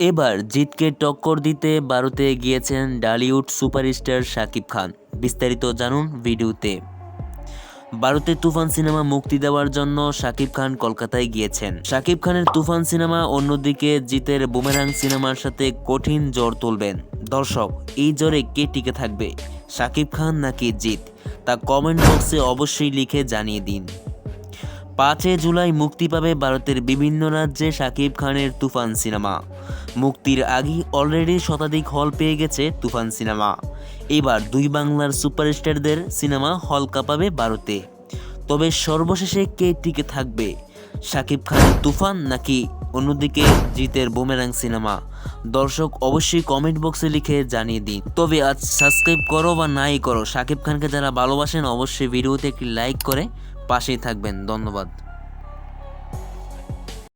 এবার জিতকে টক্কর দিতে ভারতে গিয়েছেন ডালিউড সুপারস্টার শাকিব খান। বিস্তারিত জানুন ভিডিওতে। ভারতে তুফান সিনেমা মুক্তি দেওয়ার জন্য শাকিব খান কলকাতায় গিয়েছেন। শাকিব খানের তুফান সিনেমা অন্যদিকে জিতের বুমেরাং সিনেমার সাথে কঠিন জ্বর তুলবেন। দর্শক, এই জ্বরে কে টিকে থাকবে? শাকিব খান নাকি জিত? তা কমেন্ট বক্সে অবশ্যই লিখে জানিয়ে দিন। পাঁচই জুলাই মুক্তি পাবে ভারতের বিভিন্ন রাজ্যে শাকিব খানের তুফান সিনেমা। মুক্তির আগেই অলরেডি শতাধিক হল পেয়ে গেছে তুফান সিনেমা। এবার দুই বাংলার সুপারস্টারদের সিনেমা হল কাঁপাবে ভারতে। তবে সর্বশেষে কে টিকে থাকবে? শাকিব খানের তুফান নাকি অন্যদিকে জিতের বুমেরাং সিনেমা? দর্শক অবশ্যই কমেন্ট বক্সে লিখে জানিয়ে দিন। তবে আজ সাবস্ক্রাইব করো বা নাই করো, শাকিব খানকে যারা ভালোবাসেন অবশ্যই ভিডিওতে একটি লাইক করে পাশেই থাকবেন ধন্যবাদ।